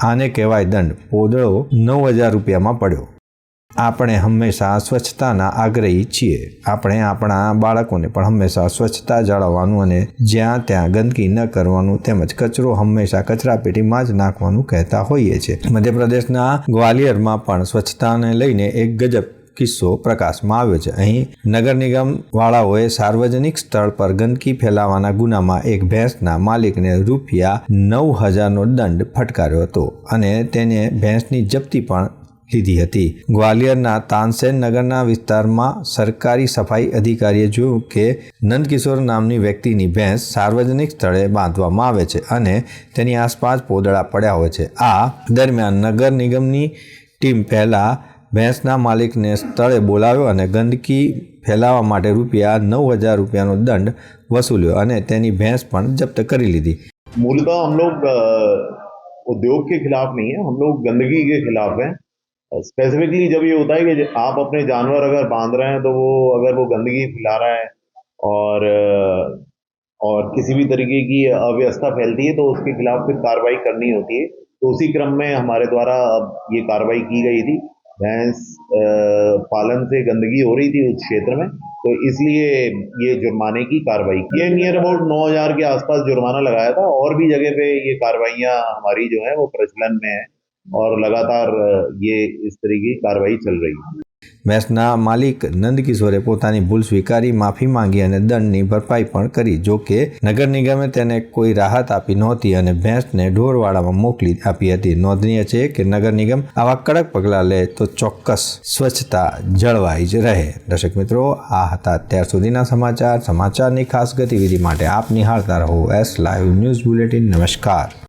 આને કહેવાય દંડ. પોદળો નવ હજાર રૂપિયામાં પડ્યો. આપણે હંમેશા સ્વચ્છતાના આગ્રહી છીએ. આપણે આપણા બાળકોને પણ હંમેશા સ્વચ્છતા જાળવવાનું અને જ્યાં ત્યાં ગંદકી ન કરવાનું તેમજ કચરો હંમેશા કચરાપેટીમાં જ નાખવાનું કહેતા હોઈએ છીએ. મધ્યપ્રદેશના ગ્વાલિયરમાં પણ સ્વચ્છતાને લઈને એક ગજબ કિસ્સો પ્રકાશમાં આવ્યો છે. અહીં નગર નિગમ વાળાઓએ સાર્વજનિક સ્થળ પર ગંદકી ફેલાવાના ગુનામાં એક ભેંસના માલિકને રૂપિયા નવ હજારનો દંડ ફટકાર્યો હતો અને તેને ભેંસની જપ્તી પણ લીધી હતી. ગ્વાલિયરના તાનસેન નગરના વિસ્તારમાં સરકારી સફાઈ અધિકારીએ જોયું કે નંદકિશોર નામની વ્યક્તિની ભેંસ સાર્વજનિક સ્થળે બાંધવામાં આવે છે અને તેની આસપાસ પોદળા પડ્યા હોય છે. આ દરમિયાન નગર નિગમની ટીમ પહેલાં ભેંસના માલિકને સ્થળે બોલાવ્યો અને ગંદકી ફેલાવવા માટે રૂપિયા નવ હજાર રૂપિયાનો દંડ વસૂલ્યો અને તેની ભેંસ પણ જપ્ત કરી લીધી मूलतः हम लोग अ, उद्योग के खिलाफ नहीं है हम लोग गंदगी के खिलाफ हैं स्पेसिफिकली जब ये होता है कि आप अपने जानवर अगर बांध रहे हैं तो वो अगर वो गंदगी फैला रहा है और अ, और किसी भी तरीके की अव्यवस्था फैलती है तो उसके खिलाफ फिर कार्रवाई करनी होती है तो उसी क्रम में हमारे द्वारा अब ये कार्रवाई की गई थी भैंस पालन से गंदगी हो रही थी उस क्षेत्र में तो इसलिए ये जुर्माने की कार्रवाई की। ये नियर अबाउट नौ हज़ार के आसपास जुर्माना लगाया था, और भी जगह पे ये कार्रवाइयाँ हमारी जो है वो प्रचलन में है, और लगातार ये इस तरह की कार्रवाई चल रही है। ભેંસના માલિક નંદકિશોરે પોતાની ભૂલ સ્વીકારી, માફી માંગી અને દંડની ભરપાઈ પણ કરી, જો કે નગર નિગમે તેને કોઈ રાહત આપી નહોતી અને ભેંસને ઢોરવાડામાં મોકલી આપી હતી. નોંધનીય છે કે નગર નિગમ આવા કડક પગલાં લે તો ચોક્કસ સ્વચ્છતા જળવાઈ જ રહે. દર્શક મિત્રો, આ હતા અત્યાર સુધીના સમાચાર. સમાચારની ખાસ ગતિવિધિ માટે આપ નિહાળતા રહો. એસ લાઈવ ન્યૂઝ બુલેટિન નમસ્કાર.